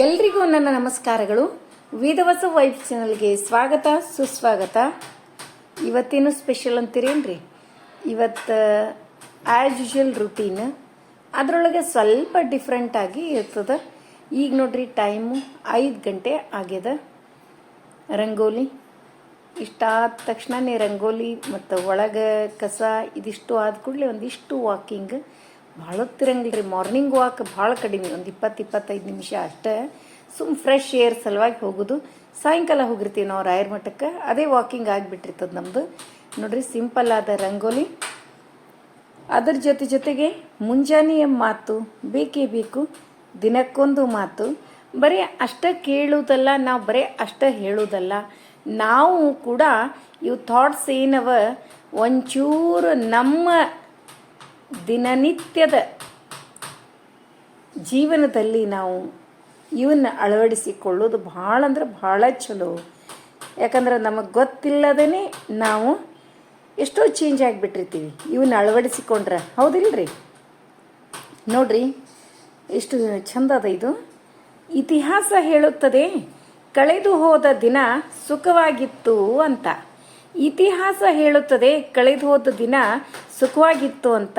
ಎಲ್ರಿಗೂ ನನ್ನ ನಮಸ್ಕಾರಗಳು. ವೇದವಸ ವೈಫ್ ಚಾನಲ್ಗೆ ಸ್ವಾಗತ, ಸುಸ್ವಾಗತ. ಇವತ್ತೇನು ಸ್ಪೆಷಲ್ ಅಂತೀರೇನ್ರಿ? ಇವತ್ತು ಆ್ಯಸ್ ಯೂಶುವಲ್ ರುಟೀನ್ ಅದರೊಳಗೆ ಸ್ವಲ್ಪ ಡಿಫ್ರೆಂಟಾಗಿ ಇರ್ತದೆ. ಈಗ ನೋಡ್ರಿ ಟೈಮು ಐದು ಗಂಟೆ ಆಗ್ಯದ. ರಂಗೋಲಿ. ಇಷ್ಟಾದ ತಕ್ಷಣನೇ ರಂಗೋಲಿ ಮತ್ತು ಒಳಗೆ ಕಸ, ಇದಿಷ್ಟು ಆದ ಕೂಡಲೇ ಒಂದಿಷ್ಟು ವಾಕಿಂಗ್ ಭಾಳ ಹೊತ್ತಿರಂಗಿಲ್ಲ ರೀ ಮಾರ್ನಿಂಗ್ ವಾಕ್ ಭಾಳ ಕಡಿಮೆ, ಒಂದು ಇಪ್ಪತ್ತು, ಇಪ್ಪತ್ತೈದು ನಿಮಿಷ ಅಷ್ಟೇ. ಸುಮ್ ಫ್ರೆಶ್ ಏರ್ ಸಲುವಾಗಿ ಹೋಗೋದು. ಸಾಯಂಕಾಲ ಹೋಗಿರ್ತೀವಿ ನಾವು ರಾಯರ ಮಠಕ್ಕೆ. ಅದೇ ವಾಕಿಂಗ್ ಆಗಿಬಿಟ್ಟಿರ್ತದೆ ನಮ್ಮದು ನೋಡ್ರಿ ಸಿಂಪಲ್ ಆದ ರಂಗೋಲಿ. ಅದರ ಜೊತೆ ಜೊತೆಗೆ ಮುಂಜಾನೆಯ ಮಾತು, ಬೇಕೇ ಬೇಕು, ದಿನಕ್ಕೊಂದು ಮಾತು. ಬರೀ ಅಷ್ಟ ಕೇಳುವುದಲ್ಲ ನಾವು ಬರೀ ಅಷ್ಟ ಹೇಳುವುದಲ್ಲ ನಾವು ಕೂಡ ಇವು ಥಾಟ್ಸ್ ಏನವ? ಒಂಚೂರು ನಮ್ಮ ದಿನನಿತ್ಯದ ಜೀವನದಲ್ಲಿ ನಾವು ಇವನ್ನ ಅಳವಡಿಸಿಕೊಳ್ಳೋದು ಭಾಳ ಅಂದ್ರೆ ಭಾಳ ಚಲೋ. ಯಾಕಂದ್ರೆ ನಮಗೆ ಗೊತ್ತಿಲ್ಲದೇ ನಾವು ಎಷ್ಟೋ ಚೇಂಜ್ ಆಗಿಬಿಟ್ಟಿರ್ತೀವಿ. ಇವನ್ನ ಅಳವಡಿಸಿಕೊಂಡ್ರೆ. ಹೌದಿಲ್ರಿ? ನೋಡ್ರಿ, ಎಷ್ಟು ಚಂದ ಅದ ಇದು. ಇತಿಹಾಸ ಹೇಳುತ್ತದೆ, ಕಳೆದು ಹೋದ ದಿನ ಸುಖವಾಗಿತ್ತು ಅಂತ. ಇತಿಹಾಸ ಹೇಳುತ್ತದೆ, ಕಳೆದು ಹೋದ ದಿನ ಸುಖವಾಗಿತ್ತು ಅಂತ.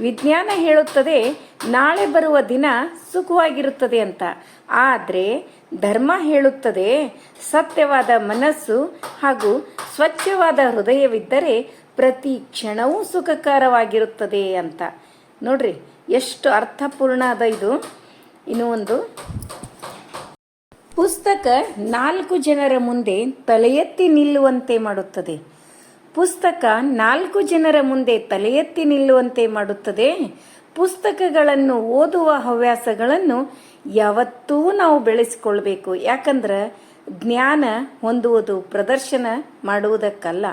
ವಿಜ್ಞಾನ ಹೇಳುತ್ತದೆ, ನಾಳೆ ಬರುವ ದಿನ ಸುಖವಾಗಿರುತ್ತದೆ ಅಂತ. ಆದರೆ, ಧರ್ಮ ಹೇಳುತ್ತದೆ, ಸತ್ಯವಾದ ಮನಸ್ಸು ಹಾಗೂ ಸ್ವಚ್ಛವಾದ ಹೃದಯವಿದ್ದರೆ ಪ್ರತಿ ಕ್ಷಣವೂ ಸುಖಕರವಾಗಿರುತ್ತದೆ ಅಂತ. ನೋಡ್ರಿ, ಎಷ್ಟು ಅರ್ಥಪೂರ್ಣ ಅದ ಇದು. ಇನ್ನೂ ಒಂದು ಪುಸ್ತಕ ನಾಲ್ಕು ಜನರ ಮುಂದೆ ತಲೆಯೆತ್ತಿ ನಿಲ್ಲುವಂತೆ ಮಾಡುತ್ತದೆ. ಪುಸ್ತಕ ನಾಲ್ಕು ಜನರ ಮುಂದೆ ತಲೆ ಎತ್ತಿ ನಿಲ್ಲುವಂತೆ ಮಾಡುತ್ತದೆ. ಪುಸ್ತಕಗಳನ್ನು ಓದುವ ಹವ್ಯಾಸಗಳನ್ನು ಯಾವತ್ತೂ ನಾವು ಬೆಳೆಸಿಕೊಳ್ಬೇಕು. ಯಾಕಂದ್ರೆ ಜ್ಞಾನ ಹೊಂದುವುದು ಪ್ರದರ್ಶನ ಮಾಡುವುದಕ್ಕಲ್ಲ.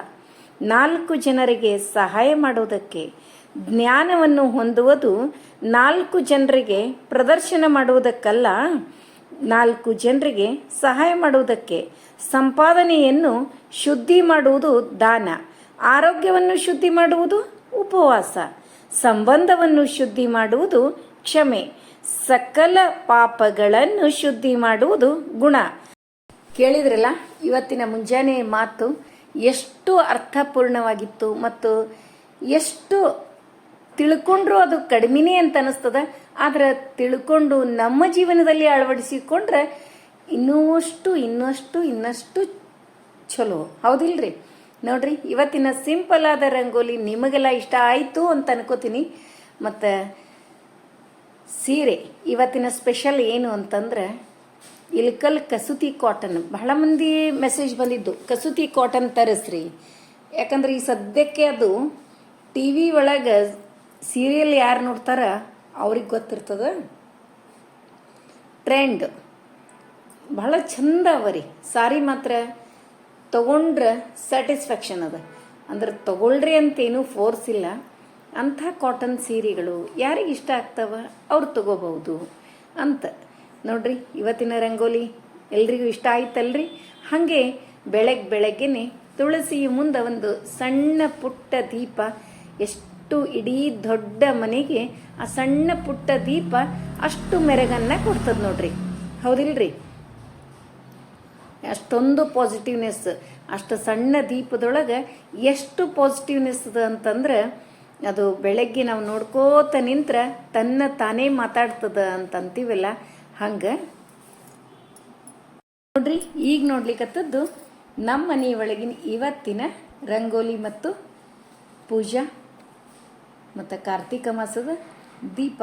ನಾಲ್ಕು ಜನರಿಗೆ ಸಹಾಯ ಮಾಡುವುದಕ್ಕೆ, ಜ್ಞಾನವನ್ನು ಹೊಂದುವುದು ನಾಲ್ಕು ಜನರಿಗೆ ಪ್ರದರ್ಶನ ಮಾಡುವುದಕ್ಕಲ್ಲ. ನಾಲ್ಕು ಜನರಿಗೆ ಸಹಾಯ ಮಾಡುವುದಕ್ಕೆ ಸಂಪಾದನೆಯನ್ನು ಶುದ್ಧಿ ಮಾಡುವುದು ದಾನ, ಆರೋಗ್ಯವನ್ನು ಶುದ್ಧಿ ಮಾಡುವುದು ಉಪವಾಸ, ಸಂಬಂಧವನ್ನು ಶುದ್ಧಿ ಮಾಡುವುದು ಕ್ಷಮೆ, ಸಕಲ ಪಾಪಗಳನ್ನು ಶುದ್ಧಿ ಮಾಡುವುದು ಗುಣ. ಕೇಳಿದ್ರಲ್ಲ, ಇವತ್ತಿನ ಮುಂಜಾನೆ ಮಾತು ಎಷ್ಟು ಅರ್ಥಪೂರ್ಣವಾಗಿತ್ತು ಮತ್ತು ಎಷ್ಟು ತಿಳ್ಕೊಂಡ್ರು ಅದು ಕಡಿಮೆನೇ ಅಂತ ಅನಿಸ್ತದ. ಆದ್ರೆ ತಿಳ್ಕೊಂಡು ನಮ್ಮ ಜೀವನದಲ್ಲಿ ಅಳವಡಿಸಿಕೊಂಡ್ರೆ ಇನ್ನಷ್ಟು ಇನ್ನಷ್ಟು ಇನ್ನಷ್ಟು ಚಲೋ. ಹೌದಿಲ್ರಿ? ನೋಡ್ರಿ, ಇವತ್ತಿನ ಸಿಂಪಲ್ ಆದ ರಂಗೋಲಿ ನಿಮಗೆಲ್ಲ ಇಷ್ಟ ಆಯಿತು ಅಂತ ಅನ್ಕೋತೀನಿ. ಮತ್ತು ಸೀರೆ, ಇವತ್ತಿನ ಸ್ಪೆಷಲ್ ಏನು ಅಂತಂದ್ರೆ ಇಲ್ಕಲ್ ಕಸೂತಿ ಕಾಟನ್. ಬಹಳ ಮಂದಿ ಮೆಸೇಜ್ ಬಂದಿದ್ದು, ಕಸೂತಿ ಕಾಟನ್ ತರಿಸ್ರಿ. ಯಾಕಂದ್ರೆ ಈ ಸದ್ಯಕ್ಕೆ ಅದು ಟಿ ವಿ ಒಳಗೆ ಸೀರಿಯಲ್ ಯಾರು ನೋಡ್ತಾರ ಅವ್ರಿಗೆ ಗೊತ್ತಿರ್ತದೆ? ಟ್ರೆಂಡ್. ಬಹಳ ಚಂದ ಅವ ರೀ. ಸಾರಿ ಮಾತ್ರ ತಗೊಂಡ್ರೆ ಸ್ಯಾಟಿಸ್ಫ್ಯಾಕ್ಷನ್ ಅದ. ಅಂದ್ರೆ ತಗೊಳ್ರಿ ಅಂತೇನು ಫೋರ್ಸ್ ಇಲ್ಲ. ಅಂಥ ಕಾಟನ್ ಸೀರೆಗಳು ಯಾರಿಗೆ ಇಷ್ಟ ಆಗ್ತಾವ ಅವ್ರು ತಗೋಬಹುದು ಅಂತ. ನೋಡ್ರಿ, ಇವತ್ತಿನ ರಂಗೋಲಿ ಎಲ್ರಿಗೂ ಇಷ್ಟ ಆಯ್ತಲ್ರಿ? ಹಾಗೆ ಬೆಳಗ್ಗೆ ಬೆಳಗ್ಗೆನೆ ತುಳಸಿ ಮುಂದೆ ಒಂದು ಸಣ್ಣ ಪುಟ್ಟ ದೀಪ ಎಷ್ಟು ಇಡೀ ದೊಡ್ಡ ಮನೆಗೆ ಆ ಸಣ್ಣ ಪುಟ್ಟ ದೀಪ ಅಷ್ಟು ಮೆರಗನ್ನ ಕೊಡ್ತದ ನೋಡ್ರಿ. ಹೌದಿಲ್ರಿ? ಅಷ್ಟೊಂದು ಪಾಸಿಟಿವ್ನೆಸ್ ಅಷ್ಟು ಸಣ್ಣ ದೀಪದೊಳಗೆ ಎಷ್ಟು ಪಾಸಿಟಿವ್ನೆಸ್ ಅದ ಅಂತಂದ್ರೆ ಅದು ಬೆಳಗ್ಗೆ ನಾವು ನೋಡ್ಕೋತ ನಿಂತ್ರ ತನ್ನ ತಾನೇ ಮಾತಾಡ್ತದ ಅಂತ ಅಂತೀವಲ್ಲ ಹಂಗೆ? ನೋಡ್ರಿ, ಈಗ ನೋಡ್ಲಿಕ್ಕತ್ತದ್ದು ನಮ್ಮ ಮನೆಯೊಳಗಿನ ಇವತ್ತಿನ ರಂಗೋಲಿ ಮತ್ತು ಪೂಜಾ. ಮತ್ತು ಕಾರ್ತಿಕ ಮಾಸದ ದೀಪ,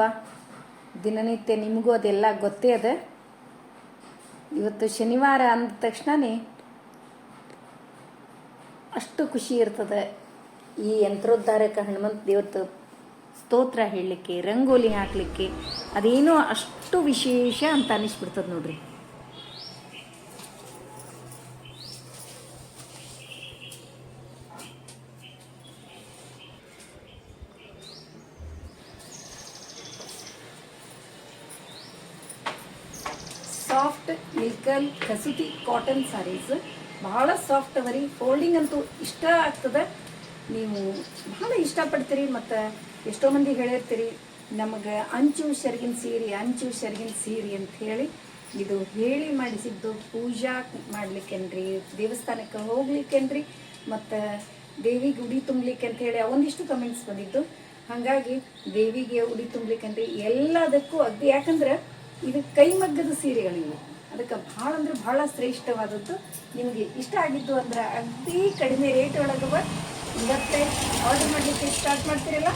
ದಿನನಿತ್ಯ ನಿಮಗೂ ಅದೆಲ್ಲ ಗೊತ್ತೇ ಅದ. ಇವತ್ತು ಶನಿವಾರ ಅಂದ ತಕ್ಷಣನೇ ಅಷ್ಟು ಖುಷಿ ಇರ್ತದೆ ಈ ಯಂತ್ರೋದ್ಧಾರಕ ಹನುಮಂತ ದೇವತೆ ಸ್ತೋತ್ರ ಹೇಳಲಿಕ್ಕೆ, ರಂಗೋಲಿ ಹಾಕಲಿಕ್ಕೆ, ಅದೇನೋ ಅಷ್ಟು ವಿಶೇಷ ಅಂತ ಅನ್ನಿಸ್ಬಿಡ್ತದೆ ನೋಡ್ರಿ ಸಾಫ್ಟ್ ಇಲ್ಕಲ್ ಕಸೂತಿ ಕಾಟನ್ ಸ್ಯಾರೀಸ್ ಬಹಳ ಸಾಫ್ಟ್ ಅವರಿ ಫೋಲ್ಡಿಂಗ್ ಅಂತೂ ಇಷ್ಟ ಆಗ್ತದೆ. ನೀವು ಬಹಳ ಇಷ್ಟಪಡ್ತೀರಿ ಮತ್ತು ಎಷ್ಟೋ ಮಂದಿ ಹೇಳಿರ್ತೀರಿ ನಮಗೆ ಅಂಚು ಶರ್ಗಿನ ಸೀರೆ, ಅಂಚು ಶರ್ಗಿನ ಸೀರೆ ಅಂತ ಹೇಳಿ ಇದು ಹೇಳಿ ಮಾಡಿಸಿದ್ದು ಪೂಜಾ ಮಾಡ್ಲಿಕ್ಕೆನ್ರಿ, ದೇವಸ್ಥಾನಕ್ಕೆ ಹೋಗ್ಲಿಕ್ಕೆನ್ರಿ, ಮತ್ತು ದೇವಿಗೆ ಉಡಿ ತುಂಬಲಿಕ್ಕೆ ಅಂತ ಹೇಳಿ ಒಂದಿಷ್ಟು ಕಮೆಂಟ್ಸ್ ಬಂದಿದ್ದು. ಹಾಗಾಗಿ ದೇವಿಗೆ ಉಡಿ ತುಂಬಲಿಕ್ಕೇನ್ರಿ, ಎಲ್ಲದಕ್ಕೂ ಅಗ್ದಿ. ಯಾಕಂದ್ರೆ ಇದು ಕೈಮಗ್ಗದ ಸೀರೆಗಳಿವೆ. ಅದಕ್ಕೆ ಭಾಳ ಅಂದ್ರೆ ಭಾಳ ಶ್ರೇಷ್ಠವಾದದ್ದು ನಿಮಗೆ ಇಷ್ಟ ಆಗಿದ್ದು ಅಂದ್ರೆ ಅತಿ ಕಡಿಮೆ ರೇಟ್ ಒಳಗೆ ಇವತ್ತೇ ಆರ್ಡರ್ ಮಾಡ್ಲಿಕ್ಕೆ ಸ್ಟಾರ್ಟ್ ಮಾಡ್ತೀರಲ್ಲ?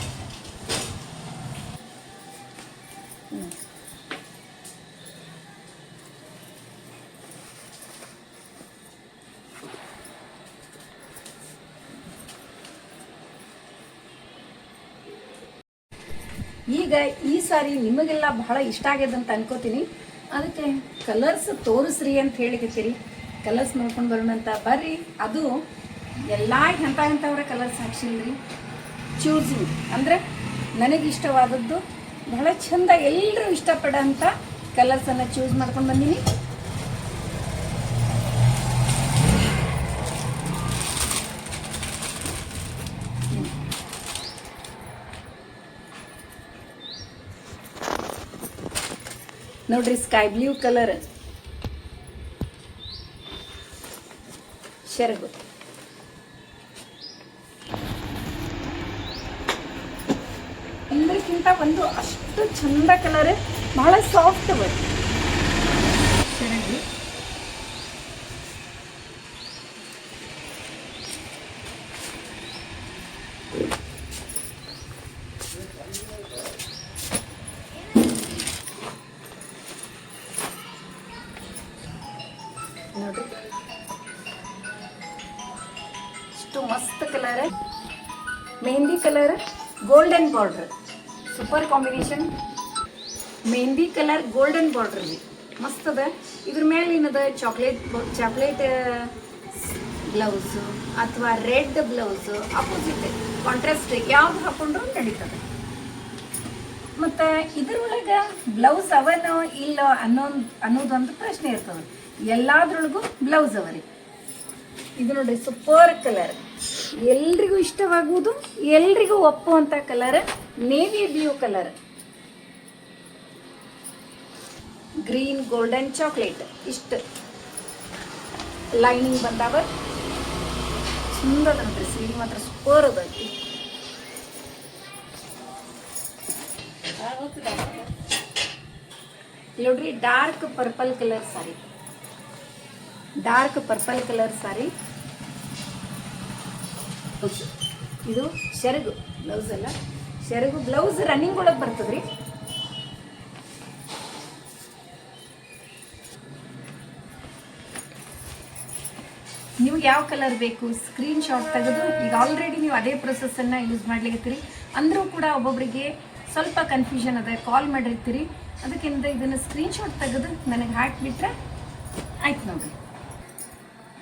ಈಗ ಈ ಸಾರಿ ನಿಮಗೆಲ್ಲ ಬಹಳ ಇಷ್ಟ ಆಗ್ಯದ ಅಂತ ಅನ್ಕೋತೀನಿ. ಅದಕ್ಕೆ ಕಲರ್ಸ್ ತೋರಿಸ್ರಿ ಅಂತ ಹೇಳಿಕತ್ತೀರಿ ಕಲರ್ಸ್ ನೋಡ್ಕೊಂಡು ಬರೋಣ ಅಂತ ಬರ್ರಿ. ಅದು ಎಲ್ಲ ಎಂಥ ಎಂಥವ್ರ ಕಲರ್ಸ್ ಹಾಕ್ಸಿಲ್ರಿ. ಚೂಸಿಂಗ್ ಅಂದ್ರೆ ನನಗೆ ಇಷ್ಟವಾದದ್ದು ಬಹಳ ಚಂದ ಎಲ್ಲರೂ ಇಷ್ಟಪಡೋಂಥ ಕಲರ್ಸನ್ನು ಚೂಸ್ ಮಾಡ್ಕೊಂಡು ಬಂದೀನಿ. ನೋಡ್ರಿ ಸ್ಕೈ ಬ್ಲೂ ಕಲರ್. ಶೆರಗು ಎಲ್ಲಕ್ಕಿಂತ ಒಂದು ಅಷ್ಟು ಚಂದ ಕಲರ್ ಬಹಳ ಸಾಫ್ಟ್ ಬರ್ತದೆ ಶೆರಗು ಇಷ್ಟು ಮಸ್ತ್ colour mehndi colour golden border super combination mehndi colour golden border ರೀ. ಮಸ್ತ್ ಅದ. ಇದ್ರ ಮೇಲೆ ಏನದ? ಚಾಕ್ಲೇಟ್ ಚಾಕ್ಲೇಟ್ ಬ್ಲೌಸು ಅಥವಾ ರೆಡ್ ಬ್ಲೌಸು ಅಪೋಸಿಟ್ ಕಾಂಟ್ರಾಸ್ಟ್ ಯಾವ್ದು ಹಾಕೊಂಡ್ರು ನಡೀತದೆ. ಮತ್ತು ಇದ್ರೊಳಗೆ ಬ್ಲೌಸ್ ಅವನೋ ಇಲ್ಲೋ ಅನ್ನೋ ಅನ್ನೋದೊಂದು ಪ್ರಶ್ನೆ ಇರ್ತದೆ. ಎಲ್ಲಾದ್ರೊಳಗೂ ಬ್ಲೌಸ್ ಅವರಿ ಇದು ನೋಡ್ರಿ ಸೂಪರ್ ಕಲರ್ ಎಲ್ರಿಗೂ ಇಷ್ಟವಾಗುವುದು, ಎಲ್ರಿಗೂ ಒಪ್ಪುವಂಥ colour navy blue colour green golden chocolate ಇಷ್ಟು. ಲೈನಿಂಗ್ ಬಂದಾವ. ಸುಂದರ ಅದ ನೋಡ್ರಿ, ಸೀರೆ ಮಾತ್ರ ಸೂಪರ್ ಅದೈತಿ ನೋಡ್ರಿ dark purple colour sari dark purple colour sari ಇದು ಶೆರಗು. ಬ್ಲೌಸ್ ಅಲ್ಲ? ಶೆರಗು ಬ್ಲೌಸ್ ರನ್ನಿಂಗ್ ಒಳಗೆ ಬರ್ತದ್ರಿ. ನಿಮ್ಗೆ ಯಾವ ಕಲರ್ ಬೇಕು? ಸ್ಕ್ರೀನ್ ಶಾಟ್ ತೆಗೆದು, ಈಗ ಆಲ್ರೆಡಿ ನೀವು ಅದೇ ಪ್ರೊಸೆಸ್ಸನ್ನು ಯೂಸ್ ಮಾಡ್ಲಿಕ್ಕೆ ಅಂದರೂ ಕೂಡ ಒಬ್ಬೊಬ್ಬರಿಗೆ ಸ್ವಲ್ಪ ಕನ್ಫ್ಯೂಷನ್ ಅದ. ಕಾಲ್ ಮಾಡಿರ್ತೀರಿ. ಅದಕ್ಕಿಂತ ಇದನ್ನು ಸ್ಕ್ರೀನ್ ಶಾಟ್ ತೆಗೆದು ನನಗೆ ಹಾಕಿಬಿಟ್ರೆ ಆಯ್ತು ನೋಡ್ರಿ.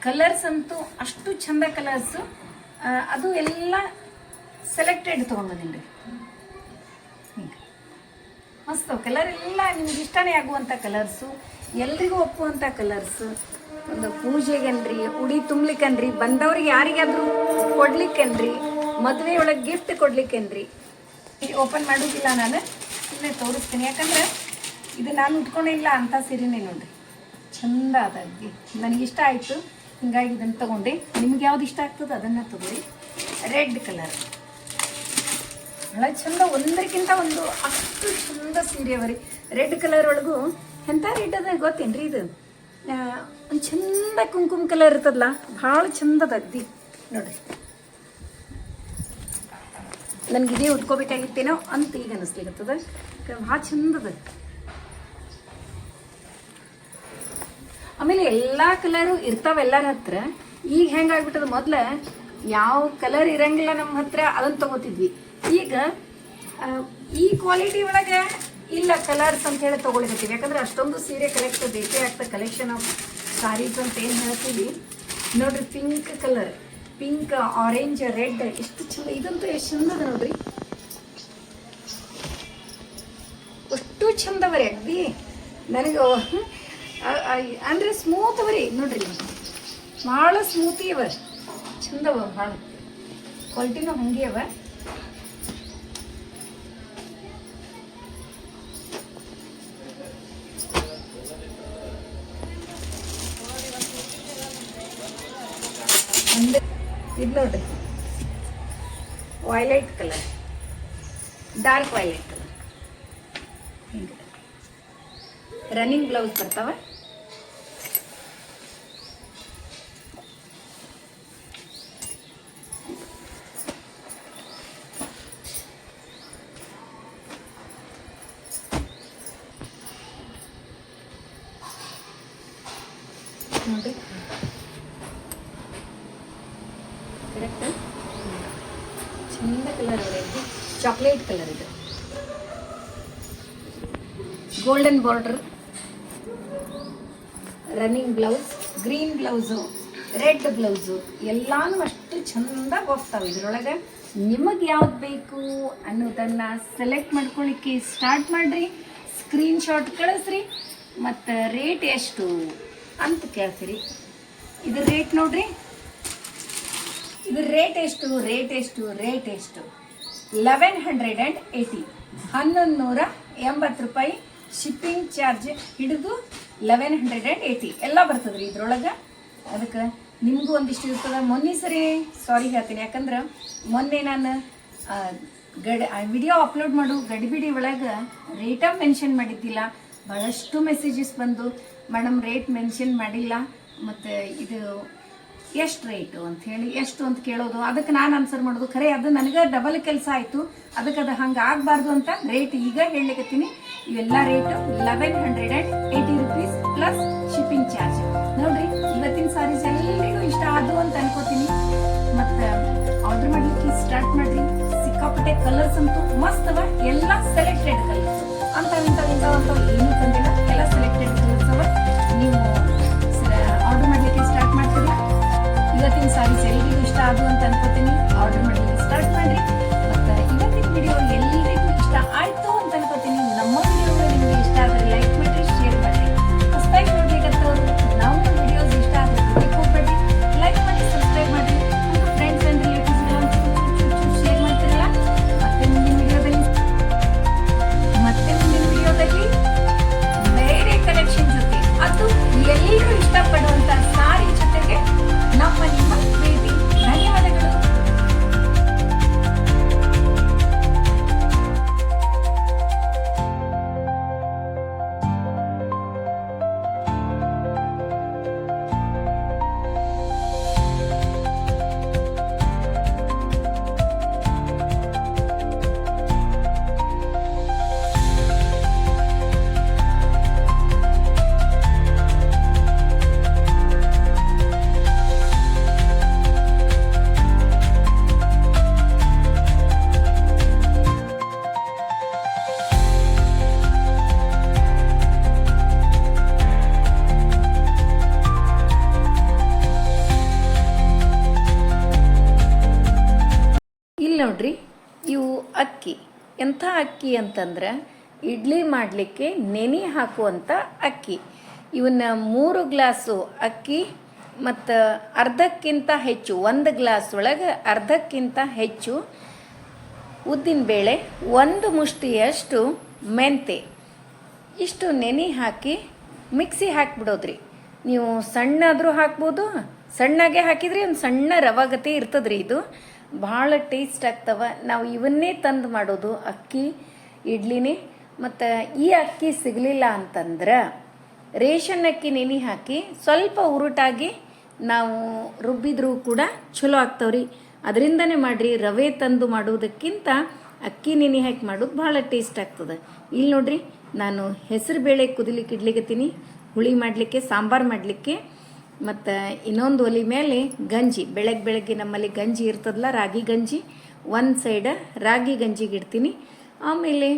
ಕಲರ್ಸ್ ಅಂತೂ ಅಷ್ಟು ಚಂದ ಕಲರ್ಸು ಅದು ಎಲ್ಲ ಸೆಲೆಕ್ಟೆಡ್ ತೊಗೊಂಡ್ಬಂದಿನಿ ಹಿಂಗೆ. ಮಸ್ತ್ ಕಲರ್ ಎಲ್ಲ ನಿಮ್ಗೆ ಇಷ್ಟನೇ ಆಗುವಂಥ ಕಲರ್ಸು ಎಲ್ರಿಗೂ ಒಪ್ಪುವಂಥ ಕಲರ್ಸು ಒಂದು ಪೂಜೆಗೆನ್ರಿ, ಉಡಿ ತುಂಬ್ಲಿಕ್ಕನ್ರಿ ಬಂದವ್ರಿಗೆ ಯಾರಿಗಾದ್ರೂ ಕೊಡ್ಲಿಕ್ಕೆನ್ರಿ ಮದುವೆ ಒಳಗೆ ಗಿಫ್ಟ್ ಕೊಡ್ಲಿಕ್ಕೇನ್ರಿ ಓಪನ್ ಮಾಡೋದಿಲ್ಲ ನಾನು ಸುಮ್ಮನೆ ತೋರಿಸ್ತೀನಿ. ಯಾಕಂದ್ರೆ ಇದು ನಾನು ಉಟ್ಕೊಂಡಿಲ್ಲ ಅಂತ ಸೀರೆನೇ ನೋಡಿರಿ. ಚಂದ ಅದಾಗಿ ನನಗಿಷ್ಟ ಆಯಿತು. ಹಿಂಗಾಗಿ ಇದನ್ನು ತಗೊಂಡೆ. ನಿಮ್ಗೆ ಯಾವ್ದು ಇಷ್ಟ ಆಗ್ತದೆ ಅದನ್ನು ತಗೊಳ್ಳಿ. ರೆಡ್ ಕಲರ್ ಬಹಳ ಚಂದ ಒಂದಕ್ಕಿಂತ ಒಂದು ಅಷ್ಟು ಚಂದ ಸೀರೆ ಅವರಿ. ರೆಡ್ ಕಲರ್ ಒಳಗೂ ಎಂಥ ರೆಡ್ ಅದ ಗೊತ್ತೇನ್ರಿ ಇದು? ಒಂದು ಚಂದ ಕುಂಕುಮ ಕಲರ್ ಇರ್ತದಲ್ಲ, ಭಾಳ ಚಂದದ ಅಗ್ದಿ ನೋಡ್ರಿ. ನನಗೆ ಇದೇ ಉಟ್ಕೋಬೇಕಾಗಿತ್ತೇನೋ ಅಂತ ಈಗ ಅನಿಸ್ಲಿಕ್ಕತ್ತದ ಭಾಳ ಚಂದದ. ಆಮೇಲೆ ಎಲ್ಲ ಕಲರು ಇರ್ತಾವ ಎಲ್ಲರ ಹತ್ರ. ಈಗ ಹೆಂಗಾಗ್ಬಿಟ್ಟದ ಮೊದ್ಲ ಯಾವ ಕಲರ್ ಇರಂಗಿಲ್ಲ ನಮ್ಮ ಹತ್ರ ಅದನ್ನ ತಗೋತಿದ್ವಿ. ಈಗ ಈ ಕ್ವಾಲಿಟಿ ಒಳಗೆ ಇಲ್ಲ ಕಲರ್ಸ್ ಅಂತ ಹೇಳಿ ತಗೊಳಿಕತ್ತೀವಿ. ಯಾಕಂದ್ರೆ ಅಷ್ಟೊಂದು ಸೀರೆ ಕಲೆಕ್ಟ್ ಬೇಕೇ ಆಗ್ತದೆ ಕಲೆಕ್ಷನ್ ಆಫ್ ಸಾರೀಸ್ ಅಂತ ಏನು ಹೇಳ್ತೀವಿ. ನೋಡ್ರಿ pink colour pink orange red ಎಷ್ಟು ಚಂದ, ಇದಂತೂ ಎಷ್ಟು ಚಂದ ಅದ ನೋಡ್ರಿ. ಅಷ್ಟು ಚಂದವ ರೀ ನನಗೆ ಅಂದರೆ ಸ್ಮೂತ್ ಅವರಿ ನೋಡ್ರಿ ಭಾಳ ಸ್ಮೂತಿ ಅವ ಚಂದವ ಭಾಳ ಕ್ವಾಲಿಟಿನೂ ಹಂಗೆ ಅವ ಇದು ನೋಡ್ರಿ violet colour dark violet colour ಹಿಂಗೆ ರನ್ನಿಂಗ್ ಬ್ಲೌಸ್ ಬರ್ತಾವೆ ಕರೆಕ್ಟ್ ಚಂದ ಕಲರ್ ಇದು ಚಾಕ್ಲೇಟ್ ಕಲರ್ ಇದು. Golden border running blouse green blouse red blouse ಎಲ್ಲಾನು ಅಷ್ಟು ಚಂದ ಹೋಗ್ತಾವೆ ಇದರೊಳಗೆ. ನಿಮಗೆ ಯಾವ್ದು ಬೇಕು ಅನ್ನೋದನ್ನು ಸೆಲೆಕ್ಟ್ ಮಾಡ್ಕೊಳ್ಳಿಕ್ಕೆ ಸ್ಟಾರ್ಟ್ ಮಾಡಿರಿ. ಸ್ಕ್ರೀನ್ಶಾಟ್ ಕಳಿಸ್ರಿ. ಮತ್ತು ರೇಟ್ ಎಷ್ಟು ಅಂತ ಕೇಳ್ತೀರಿ. ಇದು ರೇಟ್ ನೋಡ್ರಿ. ಇದ್ರ ರೇಟ್ ಎಷ್ಟು? ರೇಟ್ ಎಷ್ಟು? ರೇಟ್ ಎಷ್ಟು? ಲೆವೆನ್ ಹಂಡ್ರೆಡ್ ಆ್ಯಂಡ್ ಏಯ್ಟಿ ಹನ್ನೊಂದು ನೂರ ಎಂಬತ್ತು ರೂಪಾಯಿ ಶಿಪ್ಪಿಂಗ್ ಚಾರ್ಜ್ ಹಿಡಿದು ಲೆವೆನ್ ಹಂಡ್ರೆಡ್ ಆ್ಯಂಡ್ ಏಯ್ಟಿ ಎಲ್ಲ ಬರ್ತದ್ರಿ ಇದ್ರೊಳಗೆ? ಅದಕ್ಕೆ ನಿಮಗೂ ಒಂದಿಷ್ಟು ಇರ್ತದೆ. ಮೊನ್ನೆ ಸರಿ ಸಾರಿ ಹೇಳ್ತೀನಿ. ಯಾಕಂದ್ರೆ ಮೊನ್ನೆ ನಾನು ಗಡ್ ವಿಡಿಯೋ ಅಪ್ಲೋಡ್ ಮಾಡು, ಗಡಿಬಿಡಿ ಒಳಗೆ ರೇಟ ಮೆನ್ಷನ್ ಮಾಡಿದ್ದಿಲ್ಲ. ಭಾಳಷ್ಟು ಮೆಸೇಜಸ್ ಬಂದು ಮೇಡಮ್ ರೇಟ್ ಮೆನ್ಷನ್ ಮಾಡಿಲ್ಲ. ಮತ್ತು ಇದು ಎಷ್ಟು ರೇಟು ಅಂತ ಹೇಳಿ ಎಷ್ಟು ಅಂತ ಕೇಳೋದು. ಅದಕ್ಕೆ ನಾನು ಆನ್ಸರ್ ಮಾಡೋದು, ಖರೆ, ಅದು ನನಗೆ ಡಬಲ್ ಕೆಲಸ ಆಯಿತು. ಅದಕ್ಕೆ ಅದು ಹಂಗೆ ಆಗಬಾರ್ದು ಅಂತ ರೇಟ್ ಈಗ ಹೇಳಲಿಕತ್ತೀನಿ. ಇವೆಲ್ಲ rate eleven hundred and eighty rupees plus shipping charge ನೋಡ್ರಿ, ಇವತ್ತಿನ ಸಾರಿ ಎಲ್ಲರಿಗೂ ಇಷ್ಟ ಆದವು ಅಂತ ಅನ್ಕೋತೀನಿ. ಮತ್ತು ಆರ್ಡರ್ ಮಾಡ್ಲಿಕ್ಕೆ ಸ್ಟಾರ್ಟ್ ಮಾಡ್ರಿ. ಸಿಕ್ಕಾಪಟ್ಟೆ ಕಲರ್ಸ್ ಅಂತೂ ಮಸ್ತ್ ಅವ. ಎಲ್ಲ ಸೆಲೆಕ್ಟೆಡ್ ಕಲರ್ಸ್ ಅಂತ ಏನು ಇಂಥವು ಆದವು ಅಂತ ಅನ್ಕೋತೀನಿ. ಆರ್ಡರ್ ಮಾಡಿ ಸ್ಟಾರ್ಟ್ ಮಾಡಿ ಮತ್ತೆ ಇವತ್ತಿನ ವಿಡಿಯೋ ಎಲ್ರಿಗೂ ಅಕ್ಕಿ ಅಂತಂದ್ರೆ ಇಡ್ಲಿ ಮಾಡಲಿಕ್ಕೆ ನೆನೆ ಹಾಕುವಂಥ ಅಕ್ಕಿ. ಇವನ್ನ ಮೂರು ಗ್ಲಾಸು ಅಕ್ಕಿ ಮತ್ತು ಅರ್ಧಕ್ಕಿಂತ ಹೆಚ್ಚು, ಒಂದು ಗ್ಲಾಸ್ ಒಳಗೆ ಅರ್ಧಕ್ಕಿಂತ ಹೆಚ್ಚು ಉದ್ದಿನ ಬೇಳೆ, ಒಂದು ಮುಷ್ಟಿಯಷ್ಟು ಮೆಂತೆ. ಇಷ್ಟು ನೆನೆ ಹಾಕಿ ಮಿಕ್ಸಿ ಹಾಕಿಬಿಡೋದ್ರಿ. ನೀವು ಸಣ್ಣಾದರೂ ಹಾಕ್ಬೋದು, ಸಣ್ಣಗೆ ಹಾಕಿದ್ರೆ ಒಂದು ಸಣ್ಣ ರವಾಗತಿ ಇರ್ತದ್ರಿ ಇದು. ಭಾಳ ಟೇಸ್ಟ್ ಆಗ್ತವ. ನಾವು ಇವನ್ನೇ ತಂದು ಮಾಡೋದು ಅಕ್ಕಿ, ಇಡ್ಲಿನೇ. ಮತ್ತು ಈ ಅಕ್ಕಿ ಸಿಗಲಿಲ್ಲ ಅಂತಂದ್ರೆ ರೇಷನ್ ಅಕ್ಕಿ ನೆನೆ ಹಾಕಿ ಸ್ವಲ್ಪ ಉರುಟಾಗಿ ನಾವು ರುಬ್ಬಿದ್ರೂ ಕೂಡ ಚಲೋ ಆಗ್ತಾವ್ರಿ. ಅದರಿಂದನೇ ಮಾಡಿರಿ, ರವೆ ತಂದು ಮಾಡುವುದಕ್ಕಿಂತ ಅಕ್ಕಿ ನೆನೆ ಹಾಕಿ ಮಾಡೋದು ಭಾಳ ಟೇಸ್ಟ್ ಆಗ್ತದೆ. ಇಲ್ಲಿ ನೋಡ್ರಿ, ನಾನು ಹೆಸರು ಬೇಳೆ ಕುದಿಲಿಕ್ಕೆ ಇಡ್ಲಿಕ್ಕೆ ಹುಳಿ ಮಾಡಲಿಕ್ಕೆ, ಸಾಂಬಾರು ಮಾಡಲಿಕ್ಕೆ ಮತ್ತು ಇನ್ನೊಂದು ಒಲಿ ಮೇಲೆ ಗಂಜಿ. ಬೆಳಗ್ಗೆ ಬೆಳಗ್ಗೆ ನಮ್ಮಲ್ಲಿ ಗಂಜಿ ಇರ್ತದಲ್ಲ, ರಾಗಿ ಗಂಜಿ. ಒಂದು ಸೈಡ ರಾಗಿ ಗಂಜಿಗೆ ಇಡ್ತೀನಿ. ಆಮೇಲೆ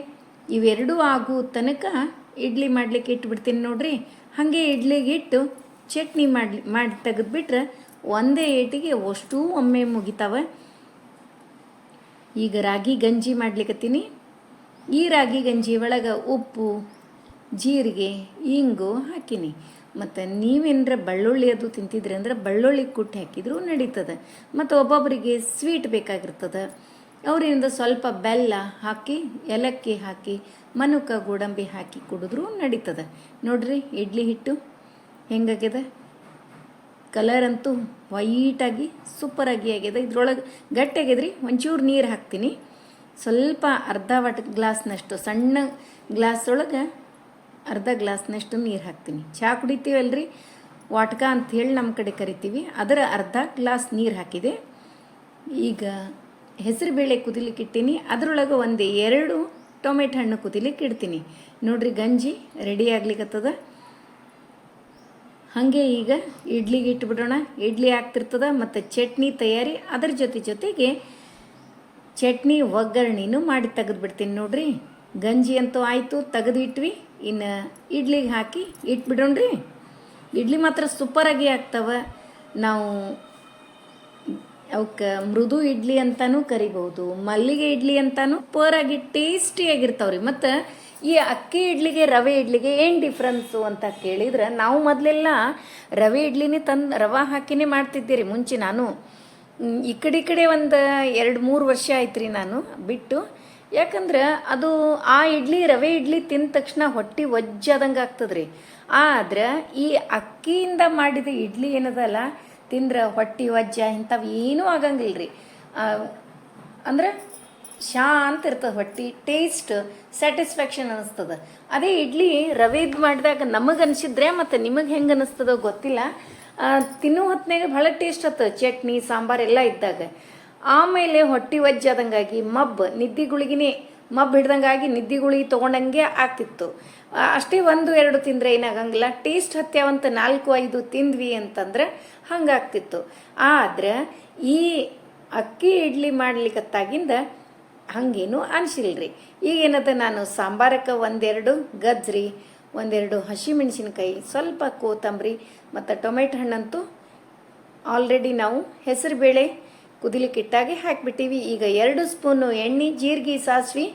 ಇವೆರಡೂ ಆಗೋ ತನಕ ಇಡ್ಲಿ ಮಾಡಲಿಕ್ಕೆ ಇಟ್ಬಿಡ್ತೀನಿ ನೋಡ್ರಿ. ಹಾಗೆ ಇಡ್ಲಿಗೆ ಇಟ್ಟು ಚಟ್ನಿ ಮಾಡಿ ಮಾಡಿ ತೆಗೆದ್ಬಿಟ್ರೆ ಒಂದೇ ಏಟಿಗೆ ಅಷ್ಟೂ ಒಮ್ಮೆ ಮುಗಿತಾವೆ. ಈಗ ರಾಗಿ ಗಂಜಿ ಮಾಡ್ಲಿಕ್ಕತ್ತೀನಿ ಈ ರಾಗಿ ಗಂಜಿ ಒಳಗೆ ಉಪ್ಪು, ಜೀರಿಗೆ, ಇಂಗು ಹಾಕಿನಿ. ಮತ್ತು ನೀವೇನರ ಬೆಳ್ಳುಳ್ಳಿ ಅದು ತಿಂತಿದ್ರಿ ಅಂದ್ರೆ ಬೆಳ್ಳುಳ್ಳಿ ಕುಟ್ಟಿ ಹಾಕಿದ್ರು ನಡೀತದೆ. ಮತ್ತು ಒಬ್ಬೊಬ್ಬರಿಗೆ ಸ್ವೀಟ್ ಬೇಕಾಗಿರ್ತದೆ. ಅವರಿಂದ ಸ್ವಲ್ಪ ಬೆಲ್ಲ ಹಾಕಿ, ಏಲಕ್ಕಿ ಹಾಕಿ, ಮನುಕ ಗೋಡಂಬಿ ಹಾಕಿ ಕುಡಿದ್ರೂ ನಡೀತದೆ. ನೋಡ್ರಿ ಇಡ್ಲಿ ಹಿಟ್ಟು ಹೆಂಗಾಗ್ಯದ ಕಲರ್ ಅಂತೂ ವೈಟಾಗಿ ಸೂಪರಾಗಿ ಆಗ್ಯದ ಇದ್ರೊಳಗೆ ಗಟ್ಟಿ ಆಗ್ಯದ್ರಿ ಒಂಚೂರು ನೀರು ಹಾಕ್ತೀನಿ. ಸ್ವಲ್ಪ ಅರ್ಧ ವಾಟ್ ಗ್ಲಾಸ್ನಷ್ಟು ಸಣ್ಣ ಗ್ಲಾಸ್ ಒಳಗೆ ಅರ್ಧ ಗ್ಲಾಸ್ನಷ್ಟು ನೀರು ಹಾಕ್ತೀನಿ. ಚಹಾ ಕುಡಿತೀವಲ್ರಿ? ವಾಟ್ಕ ಅಂತ ಹೇಳಿ ನಮ್ಮ ಕಡೆ ಕರಿತೀವಿ. ಅದರ ಅರ್ಧ ಗ್ಲಾಸ್ ನೀರು ಹಾಕಿದೆ. ಈಗ ಹೆಸರುಬೇಳೆ ಕುದಿಲಿಕ್ಕೆ ಇಟ್ಟೀನಿ. ಅದರೊಳಗೆ ಒಂದು ಎರಡು ಟೊಮೆಟೊ ಹಣ್ಣು ಕುದಿಲಿಕ್ಕೆ ಇಡ್ತೀನಿ. ನೋಡ್ರಿ ಗಂಜಿ ರೆಡಿ ಆಗ್ಲಿಕ್ಕತ್ತದ ಹಾಗೆ ಈಗ ಇಡ್ಲಿಗೆ ಇಟ್ಬಿಡೋಣ. ಇಡ್ಲಿ ಆಗ್ತಿರ್ತದ ಮತ್ತು ಚಟ್ನಿ ತಯಾರಿ. ಅದರ ಜೊತೆ ಜೊತೆಗೆ ಚಟ್ನಿ ಒಗ್ಗರಣೆನೂ ಮಾಡಿ ತೆಗೆದುಬಿಡ್ತೀನಿ ನೋಡ್ರಿ. ಗಂಜಿ ಅಂತೂ ಆಯಿತು ತೆಗೆದಿಟ್ವಿ ಇನ್ನು ಇಡ್ಲಿಗೆ ಹಾಕಿ ಇಟ್ಬಿಡೋಣ್ರಿ. ಇಡ್ಲಿ ಮಾತ್ರ ಸೂಪರಾಗಿ ಆಗ್ತವೆ. ನಾವು ಅವಕ್ಕೆ ಮೃದು ಇಡ್ಲಿ ಅಂತಾನೂ ಕರಿಬೋದು, ಮಲ್ಲಿಗೆ ಇಡ್ಲಿ ಅಂತಾನೂ ಪೋರಾಗಿ ಟೇಸ್ಟಿಯಾಗಿರ್ತಾವ್ರಿ ಮತ್ತು ಈ ಅಕ್ಕಿ ಇಡ್ಲಿಗೆ, ರವೆ ಇಡ್ಲಿಗೆ ಏನು ಡಿಫ್ರೆನ್ಸು ಅಂತ ಕೇಳಿದ್ರೆ ನಾವು ಮೊದಲೆಲ್ಲ ರವೆ ಇಡ್ಲಿನೇ ತಂದು, ರವೆ ಹಾಕಿನೇ ಮಾಡ್ತಿದ್ದೀರಿ. ಮುಂಚೆ ನಾನು ಈ ಕಡೆ ಈ ಕಡೆ ಒಂದು ಎರಡು ಮೂರು ವರ್ಷ ಆಯ್ತು ರೀ ನಾನು ಬಿಟ್ಟು. ಯಾಕಂದ್ರೆ ಅದು ಆ ಇಡ್ಲಿ, ರವೆ ಇಡ್ಲಿ ತಿಂದ ತಕ್ಷಣ ಹೊಟ್ಟೆ ಒಜ್ಜಾದಂಗೆ ಆಗ್ತದ್ರಿ. ಆದ್ರೆ ಈ ಅಕ್ಕಿಯಿಂದ ಮಾಡಿದ ಇಡ್ಲಿ ಏನದಲ್ಲ, ತಿಂದ್ರೆ ಹೊಟ್ಟೆ ವಜ್ಜ ಇಂಥವು ಏನೂ ಆಗಂಗಿಲ್ಲ ರೀ ಅಂದ್ರೆ ಶಾಂತ ಇರ್ತದೆ ಹೊಟ್ಟೆ, ಟೇಸ್ಟ್, ಸ್ಯಾಟಿಸ್ಫ್ಯಾಕ್ಷನ್ ಅನಿಸ್ತದ. ಅದೇ ಇಡ್ಲಿ ರವೆದ್ ಮಾಡಿದಾಗ ನಮಗೆ ಅನಿಸಿದ್ರೆ ಮತ್ತು ನಿಮಗೆ ಹೆಂಗೆ ಅನಿಸ್ತದೋ ಗೊತ್ತಿಲ್ಲ. ತಿನ್ನೋ ಹೊತ್ತಿನಾಗ ಭಾಳ ಟೇಸ್ಟ್ ಆತದ ಚಟ್ನಿ, ಸಾಂಬಾರ್ ಎಲ್ಲ ಇದ್ದಾಗ. ಆಮೇಲೆ ಹೊಟ್ಟಿ ಒಜ್ಜಾದಂಗಾಗಿ ಮಬ್ ನಿದ್ದೆ ಗುಳಿಗಿನೇ ಮಬ್ ಹಿಡ್ದಂಗಾಗಿ ನಿದ್ದೆ ಗುಳಿಗೆ ತೊಗೊಂಡಂಗೆ ಆಗ್ತಿತ್ತು. ಅಷ್ಟೇ ಒಂದು, ಎರಡು ತಿಂದರೆ ಏನಾಗಂಗಿಲ್ಲ. ಟೇಸ್ಟ್ ಹತ್ಯಾವಂತ ನಾಲ್ಕು, ಐದು ತಿಂದ್ವಿ ಅಂತಂದ್ರೆ ಹಂಗಾಗ್ತಿತ್ತು. ಆದ್ರೆ ಈ ಅಕ್ಕಿ ಇಡ್ಲಿ ಮಾಡ್ಲಿಕ್ಕತ್ತಾಗಿಂದ ಹಂಗೇನು ಅನಿಸಿಲ್ರಿ. ಈಗೇನದ ನಾನು ಸಾಂಬಾರಕ್ಕೆ ಒಂದೆರಡು, ಗಜ್ರಿ, ಒಂದೆರಡು ಹಸಿಮೆಣಸಿನ್ಕಾಯಿ, ಸ್ವಲ್ಪ ಕೋತಂಬರಿ, ಮತ್ತು ಟೊಮೆಟೊ ಹಣ್ಣಂತೂ ಆಲ್ರೆಡಿ ನಾವು ಹೆಸರುಬೇಳೆ ಕುದಿಲಿಕ್ಕೆ ಇಟ್ಟಾಗೆ ಹಾಕಿಬಿಟ್ಟಿವಿ. ಈಗ ಎರಡು ಸ್ಪೂನು ಎಣ್ಣೆ, ಜೀರಿಗೆ, ಸಾಸಿವೆ,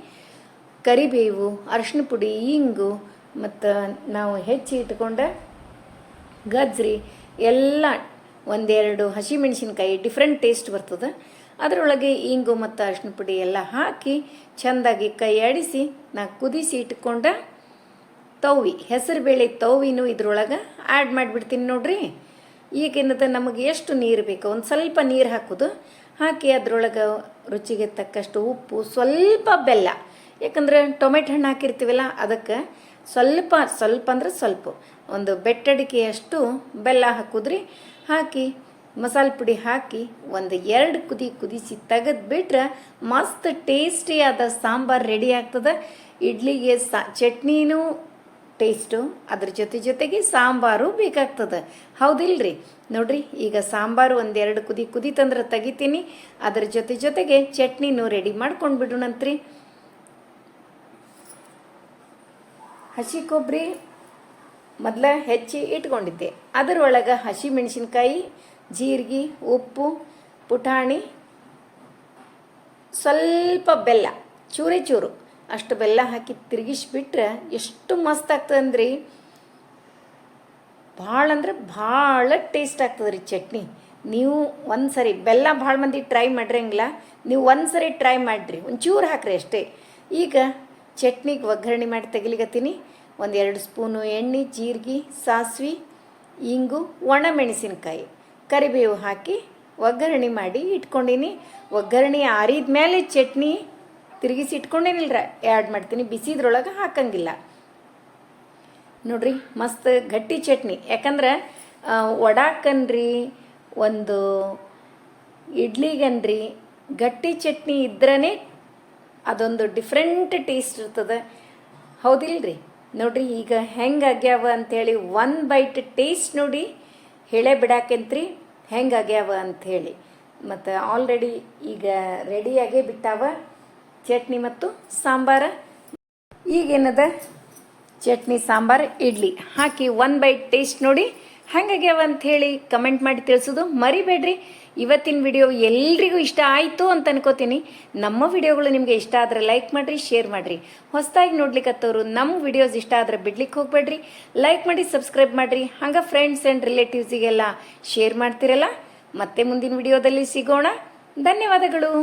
ಕರಿಬೇವು ಅರಶಿನ ಪುಡಿ, ಇಂಗು ಮತ್ತು ನಾವು ಹೆಚ್ಚಿ ಇಟ್ಕೊಂಡ ಗಜ್ರಿ, ಎಲ್ಲ ಒಂದೆರಡು ಹಸಿಮೆಣಸಿನ್ಕಾಯಿ ಡಿಫ್ರೆಂಟ್ ಟೇಸ್ಟ್ ಬರ್ತದೆ. ಅದರೊಳಗೆ ಇಂಗು ಮತ್ತು ಅರಶಿನ ಪುಡಿ ಎಲ್ಲ ಹಾಕಿ ಚೆಂದಾಗಿ ಕೈ ಆಡಿಸಿ ನಾ ಕುದಿಸಿ ಇಟ್ಕೊಂಡ ತೌವಿ ಹೆಸರುಬೇಳೆ ತೌವಿನೂ ಇದ್ರೊಳಗೆ ಆ್ಯಡ್ ಮಾಡಿಬಿಡ್ತೀನಿ ನೋಡ್ರಿ. ಈಗೇನದ ನಮಗೆ ಎಷ್ಟು ನೀರು ಬೇಕು? ಒಂದು ಸ್ವಲ್ಪ ನೀರು ಹಾಕೋದು. ಹಾಕಿ ಅದರೊಳಗೆ ರುಚಿಗೆ ತಕ್ಕಷ್ಟು ಉಪ್ಪು, ಸ್ವಲ್ಪ ಬೆಲ್ಲ. ಯಾಕಂದ್ರೆ ಟೊಮೆಟೊ ಹಣ್ಣು ಹಾಕಿರ್ತೀವಲ್ಲ, ಅದಕ್ಕೆ ಸ್ವಲ್ಪ ಸ್ವಲ್ಪ ಅಂದರೆ ಸ್ವಲ್ಪ. ಒಂದು ಬೆಟ್ಟಡಿಕೆಯಷ್ಟು ಬೆಲ್ಲ ಹಾಕಿದ್ರಿ. ಹಾಕಿ ಮಸಾಲೆ ಪುಡಿ ಹಾಕಿ ಒಂದು ಎರಡು ಕುದಿ ಕುದಿಸಿ ತೆಗೆದು ಬಿಟ್ರೆ ಮಸ್ತ್ ಟೇಸ್ಟಿಯಾದ ಸಾಂಬಾರು ರೆಡಿ ಆಗ್ತದೆ. ಇಡ್ಲಿಗೆ ಸಾ, ಚಟ್ನಿನೂ ಟೇಸ್ಟು ಅದ್ರ ಜೊತೆ ಜೊತೆಗೆ ಸಾಂಬಾರು ಬೇಕಾಗ್ತದೆ. ಹೌದಿಲ್ರಿ? ನೋಡ್ರಿ, ಈಗ ಸಾಂಬಾರು ಒಂದೆರಡು ಕುದಿ ಕುದಿತಂದ್ರೆ ತೆಗಿತೀನಿ. ಅದ್ರ ಜೊತೆ ಜೊತೆಗೆ ಚಟ್ನಿನೂ ರೆಡಿ ಮಾಡ್ಕೊಂಡು ಬಿಡೋಣಂತ್ರಿ. ಹಸಿ ಕೊಬ್ಬರಿ ಮೊದಲ ಹೆಚ್ಚಿ ಇಟ್ಕೊಂಡಿದ್ದೆ. ಅದರೊಳಗೆ ಹಸಿ ಮೆಣಸಿನ್ಕಾಯಿ, ಜೀರಿಗೆ, ಉಪ್ಪು, ಪುಟಾಣಿ, ಸ್ವಲ್ಪ ಬೆಲ್ಲ, ಚೂರೇ ಚೂರು. ಅಷ್ಟು ಬೆಲ್ಲ ಹಾಕಿ ತಿರುಗಿಸ್ಬಿಟ್ರೆ ಎಷ್ಟು ಮಸ್ತ್ ಆಗ್ತದಂದ್ರಿ? ಭಾಳ ಅಂದ್ರೆ ಭಾಳ ಟೇಸ್ಟ್ ಆಗ್ತದೆ ರೀ ಚಟ್ನಿ. ನೀವು ಒಂದು ಸರಿ ಬೆಲ್ಲ ಭಾಳ ಮಂದಿ ಟ್ರೈ ಮಾಡ್ರಂಗಿಲ್ಲ, ನೀವು ಒಂದು ಸರಿ ಟ್ರೈ ಮಾಡಿರಿ, ಒಂಚೂರು ಹಾಕ್ರಿ ಅಷ್ಟೇ. ಈಗ ಚಟ್ನಿಗೆ ಒಗ್ಗರಣೆ ಮಾಡಿ ತೆಗಿಲಿಕತ್ತೀನಿ. ಎರಡು ಸ್ಪೂನು ಎಣ್ಣೆ, ಜೀರಿಗೆ, ಸಾಸಿವೆ, ಇಂಗು ಒಣ ಮೆಣಸಿನ್ಕಾಯಿ ಕರಿಬೇವು ಹಾಕಿ ಒಗ್ಗರಣೆ ಮಾಡಿ ಇಟ್ಕೊಂಡಿನಿ. ಒಗ್ಗರಣೆ ಆರಿದ ಮೇಲೆ ಚಟ್ನಿ ತಿರುಗಿಸಿ ಇಟ್ಕೊಂಡೇನಿಲ್ರ ಆ್ಯಡ್ ಮಾಡ್ತೀನಿ. ಬಿಸಿದ್ರೊಳಗೆ ಹಾಕಂಗಿಲ್ಲ. ನೋಡ್ರಿ, ಮಸ್ತ್ ಗಟ್ಟಿ ಚಟ್ನಿ. ಯಾಕಂದ್ರೆ ಒಡಾಕನ್ರಿ ಒಂದು ಇಡ್ಲಿಗನ್ರಿ, ಗಟ್ಟಿ ಚಟ್ನಿ ಇದ್ರೇ ಅದೊಂದು ಡಿಫ್ರೆಂಟ್ ಟೇಸ್ಟ್ ಇರ್ತದೆ. ಹೌದಿಲ್ರಿ? ನೋಡ್ರಿ, ಈಗ ಹೆಂಗೆ ಆಗ್ಯಾವ ಅಂಥೇಳಿ ಒನ್ ಬೈಟ್ ಟೇಸ್ಟ್ ನೋಡಿ ಹೇಳೇ ಬಿಡಾಕೆಂತ್ರಿ ಹೆಂಗೆ ಆಗ್ಯಾವ ಅಂಥೇಳಿ. ಮತ್ತು ಆಲ್ರೆಡಿ ಈಗ ರೆಡಿಯಾಗೇ ಬಿಟ್ಟಾವ. ಚಟ್ನಿ ಮತ್ತು ಸಾಂಬಾರ. ಈಗೇನದ ಚಟ್ನಿ, ಸಾಂಬಾರು, ಇಡ್ಲಿ. ಹಾಕಿ ಒನ್ ಬೈಟ್ ಟೇಸ್ಟ್ ನೋಡಿ. ಹಂಗಾಗ್ಯಾವ ಹೇಳಿ ಕಮೆಂಟ್ ಮಾಡಿ ತಿಳಿಸೋದು ಮರಿಬೇಡ್ರಿ. ಇವತ್ತಿನ ವಿಡಿಯೋ ಎಲ್ರಿಗೂ ಇಷ್ಟ ಆಯಿತು ಅಂತ ಅನ್ಕೋತೀನಿ. ನಮ್ಮ ವಿಡಿಯೋಗಳು ನಿಮಗೆ ಇಷ್ಟ ಆದರೆ ಲೈಕ್ ಮಾಡಿರಿ ಶೇರ್ ಮಾಡಿರಿ. ಹೊಸದಾಗಿ ನೋಡ್ಲಿಕ್ಕತ್ತವರು ನಮ್ಮ ವಿಡಿಯೋಸ್ ಇಷ್ಟ ಆದರೆ ಬಿಡ್ಲಿಕ್ಕೆ ಹೋಗ್ಬೇಡ್ರಿ. ಲೈಕ್ ಮಾಡಿ ಸಬ್ಸ್ಕ್ರೈಬ್ ಮಾಡಿರಿ. ಹಂಗೆ ಫ್ರೆಂಡ್ಸ್ ಆ್ಯಂಡ್ ರಿಲೇಟಿವ್ಸಿಗೆಲ್ಲ ಶೇರ್ ಮಾಡ್ತಿರಲ್ಲ. ಮತ್ತೆ ಮುಂದಿನ ವಿಡಿಯೋದಲ್ಲಿ ಸಿಗೋಣ. ಧನ್ಯವಾದಗಳು.